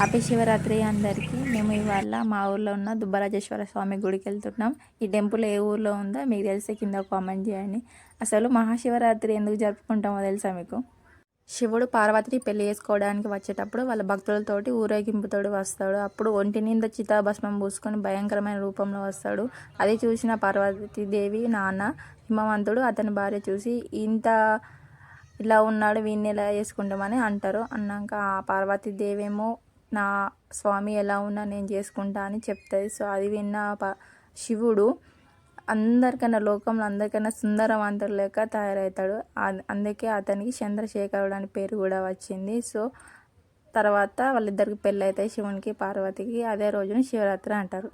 Happy Shivaratri అందరికీ. మేము ఇవాళ మా ఊర్లో ఉన్న దుబ్బరాజేశ్వర స్వామి గుడికి వెళ్తున్నాం ఈ టెంపుల్ ఏ ఊర్లో ఉందో మీకు తెలిస్తే కింద కామెంట్ చేయండి. అసలు మహాశివరాత్రి ఎందుకు జరుపుకుంటామో తెలుసా మీకు? శివుడు పార్వతిని పెళ్ళి చేసుకోవడానికి వచ్చేటప్పుడు వాళ్ళ భక్తులతోటి ఊరేగింపుతోడు వస్తాడు. అప్పుడు ఒంటి నింద చితాభస్మం పూసుకొని భయంకరమైన రూపంలో వస్తాడు. అది చూసిన పార్వతీదేవి నాన్న హిమవంతుడు అతని భార్య చూసి ఇంత ఇలా ఉన్నాడు వీడిని ఇలా చేసుకుంటామని అంటారు. అన్నాక ఆ పార్వతీదేవి ఏమో నా స్వామి ఎలా ఉన్నా నేను చేసుకుంటా అని చెప్తుంది. సో అది విన్న ప శివుడు అందరికన్నా లోకంలో అందరికన్నా సుందరవంతుడు లేక తయారవుతాడు. అందుకే అతనికి చంద్రశేఖరుడు అని పేరు కూడా వచ్చింది. సో తర్వాత వాళ్ళిద్దరికి పెళ్ళి అవుతాయి శివునికి పార్వతికి అదే రోజున శివరాత్రి అంటారు.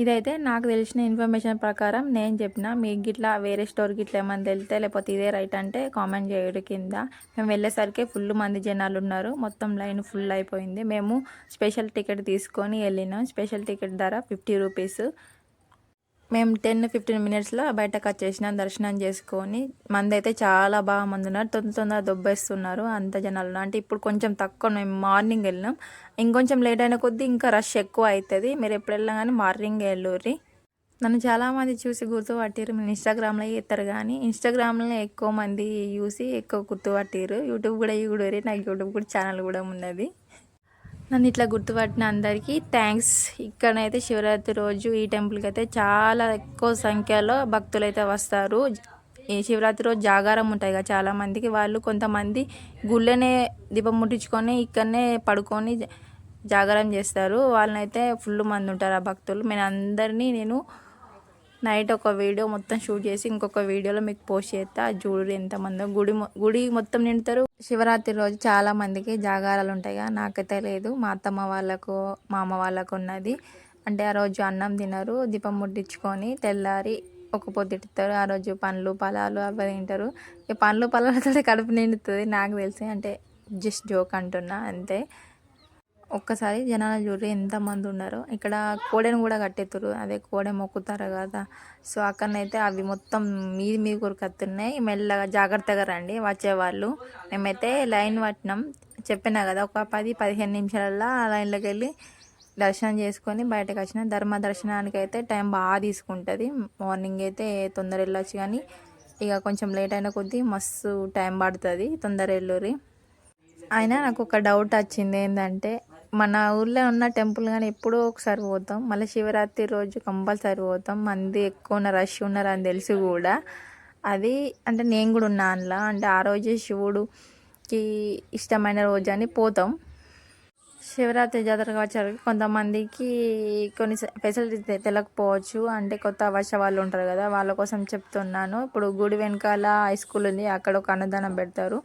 ఇదైతే నాకు తెలిసిన ఇన్ఫర్మేషన్ ప్రకారం నేను చెప్పిన మీకు గిట్లా వేరే స్టోర్ గిట్ల ఏమైనా తెలితే లేకపోతే ఇదే రైట్ అంటే కామెంట్ చేయడం కింద. మేము వెళ్ళేసరికి ఫుల్ మంది జనాలు ఉన్నారు. మొత్తం లైన్ ఫుల్ అయిపోయింది. మేము స్పెషల్ టికెట్ తీసుకొని వెళ్ళినాం. స్పెషల్ టికెట్ ధర ఫిఫ్టీ రూపీస్. మేము టెన్ ఫిఫ్టీన్ మినిట్స్లో బయటకు వచ్చేసినాం దర్శనం చేసుకొని. మంది అయితే చాలా బాగా మంది ఉన్నారు తొందర తొందర దొబ్బేస్తున్నారు అంత జనాలు. అంటే ఇప్పుడు కొంచెం తక్కువ మేము మార్నింగ్ వెళ్ళినాం. ఇంకొంచెం లేట్ అయిన కొద్దీ ఇంకా రష్ ఎక్కువ అవుతుంది మీరు ఎప్పుడు వెళ్ళినా కానీ మార్నింగ్ వెళ్ళూరి నన్ను చాలామంది చూసి గుర్తుపట్టారు మీరు ఇన్స్టాగ్రామ్లో చేస్తారు కానీ ఇన్స్టాగ్రామ్లో ఎక్కువ మంది చూసి ఎక్కువ గుర్తుపట్టారు యూట్యూబ్ కూడా చూడరు. నాకు యూట్యూబ్ కూడా ఛానల్ కూడా ఉన్నది. నన్ను ఇట్లా గుర్తుపట్టిన అందరికీ థ్యాంక్స్. ఇక్కడైతే శివరాత్రి రోజు ఈ టెంపుల్కి అయితే చాలా ఎక్కువ సంఖ్యలో భక్తులు అయితే వస్తారు. ఈ శివరాత్రి రోజు జాగారం ఉంటాయి కదా చాలా మందికి. వాళ్ళు కొంతమంది గుళ్ళనే దీపం ముట్టించుకొని ఇక్కడనే పడుకొని జా- జాగారం చేస్తారు. వాళ్ళనైతే ఫుల్ మంది ఉంటారు ఆ భక్తులు. నేను అందరినీ నేను నైట్ ఒక వీడియో మొత్తం షూట్ చేసి ఇంకొక వీడియోలో మీకు పోస్ట్ చేస్తా. అది చూడు ఎంతమందో గుడి గుడి మొత్తం నిండుతారు. శివరాత్రి రోజు చాలా మందికి జాగారాలు ఉంటాయిగా నాకైతే లేదు. మా అత్తమ్మ వాళ్ళకు మా అమ్మ వాళ్ళకు ఉన్నది. అంటే ఆ రోజు అన్నం తినరు. దీపం ముట్టించుకొని తెల్లారి ఒక పొద్దుతారు ఆ రోజు పండ్లు పొలాలు అవి తింటారు. ఈ పండ్లు పొలాలతో కడుపు నిండుతుంది. నాకు తెలిసి అంటే జస్ట్ జోక్ అంటున్నా. అంతే. ఒక్కసారి జనాలు చూడరు ఎంతమంది ఉన్నారో. ఇక్కడ కోడెను కూడా కట్టెత్తురు అదే కోడె మొక్కుతారు కదా. సో అక్కడనైతే అవి మొత్తం మీది మీద కొరకత్తున్నాయి మెల్లగా జాగ్రత్తగా రండి. వచ్చేవాళ్ళు. మేమైతే లైన్ పట్టినాం. చెప్పినా కదా ఒక పది పదిహేను నిమిషాలల్లో ఆ లైన్లోకి వెళ్ళి దర్శనం చేసుకొని బయటకు వచ్చిన ధర్మ దర్శనానికి అయితే టైం బాగా తీసుకుంటుంది. మార్నింగ్ అయితే తొందర వెళ్ళొచ్చు కానీ ఇక కొంచెం లేట్ అయిన కొద్దీ మస్తు టైం పడుతుంది తొందర వెళ్ళూరి అయినా నాకు ఒక డౌట్ వచ్చింది ఏంటంటే మన ఊర్లో ఉన్న టెంపుల్ కానీ ఎప్పుడో ఒకసారి పోతాం. మళ్ళీ శివరాత్రి రోజు కంపల్సరీ పోతాం. మంది ఎక్కువ ఉన్న రష్ ఉన్నారని తెలుసు తెలిసి కూడా. అది అంటే నేను కూడా ఉన్నా అందులో. అంటే ఆ రోజే శివుడుకి ఇష్టమైన రోజు అని పోతాం. శివరాత్రి జాతరకు వచ్చేసరికి కొంతమందికి కొన్ని ఫెసిలిటీ తెలియకపోవచ్చు అంటే కొత్త వర్ష వాళ్ళు ఉంటారు కదా వాళ్ళ కోసం చెప్తున్నాను. ఇప్పుడు గుడి వెనకాల హై స్కూల్ ఉంది. అక్కడ ఒక అన్నదానం పెడతారు.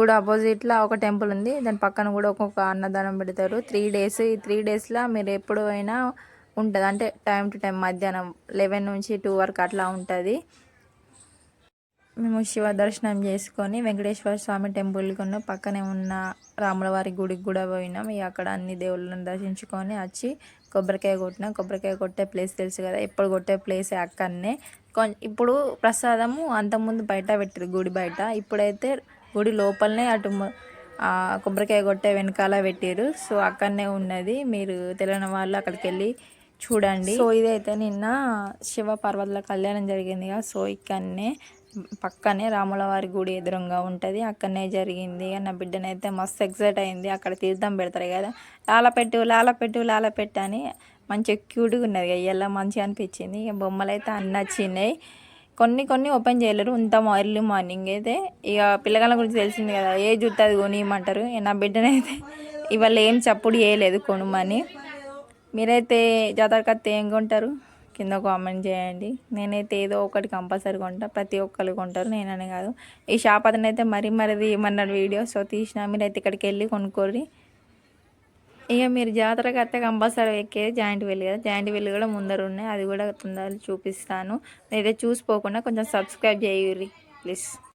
గుడి ఆపోజిట్లో ఒక టెంపుల్ ఉంది. దాని పక్కన కూడా ఒక్కొక్క అన్నదానం పెడతారు. త్రీ డేస్ ఈ త్రీ డేస్లో మీరు ఎప్పుడు అయినా ఉంటుంది. అంటే టైం టు టైం మధ్యాహ్నం లెవెన్ నుంచి టూ వరకు అట్లా ఉంటుంది. మేము శివ దర్శనం చేసుకొని వెంకటేశ్వర స్వామి టెంపుల్కి ఉన్న. పక్కనే ఉన్న రాములవారి గుడికి కూడా పోయినాం. ఇక అక్కడ అన్ని దేవుళ్ళని దర్శించుకొని వచ్చి కొబ్బరికాయ కొట్టినాం. కొబ్బరికాయ కొట్టే ప్లేస్ తెలుసు కదా. ఎప్పుడు కొట్టే ప్లేస్ అక్కడనే. కొం ఇప్పుడు ప్రసాదము అంతకుముందు బయట పెట్టారు గుడి బయట. ఇప్పుడైతే గుడి లోపలనే అటు కొబ్బరికాయ కొట్టే వెనకాల పెట్టారు సో అక్కడనే ఉన్నది. మీరు తెలియని వాళ్ళు అక్కడికి వెళ్ళి చూడండి. సో ఇదైతే నిన్న శివ పర్వతుల కళ్యాణం జరిగింది సో ఇక్కడనే పక్కనే రాముల వారి గుడి ఎదురుగా ఉంటుంది. అక్కడనే జరిగింది. నా బిడ్డనైతే మస్తు ఎక్సైట్ అయింది. అక్కడ తీర్థం పెడతారు కదా. లాలపెట్టు లాలపెట్టు లాలపెట్టు అని మంచిగా క్యూట్గా ఉన్నది. ఇక మంచిగా అనిపించింది. ఇక బొమ్మలు అయితే అన్నీ నచ్చినాయి. కొన్ని కొన్ని ఓపెన్ చేయలేరు. ఇంత ఎర్లీ మార్నింగ్ అయితే ఇక పిల్లగాళ్ళ గురించి తెలిసింది కదా ఏ జుట్టు అది కొనియమంటారు? నా బిడ్డనైతే ఇవాళ ఏం చప్పుడు చేయలేదు కొనుమని. మీరైతే జాతరకత్త ఏం కొంటారు? కింద కామెంట్ చేయండి. నేనైతే ఏదో ఒకటి కంపల్సరీ కొంటా. ప్రతి ఒక్కరు కొంటారు నేననే కాదు. ఈ షాప్ అతనైతే అయితే మరీ మరిది ఏమన్నాడు వీడియో? సో తీసిన మీరైతే ఇక్కడికి వెళ్ళి కొనుక్కోరి ఇక మీరు జాతరకు అయితే కంపల్సరీ ఎక్కేది జాయింట్ వెల్ కదా. జాయింట్ వెల్ కూడా ముందర ఉన్నాయి. అది కూడా తొందరగా చూపిస్తాను. అయితే చూసిపోకుండా కొంచెం సబ్స్క్రైబ్ చేయుర్రి ప్లీజ్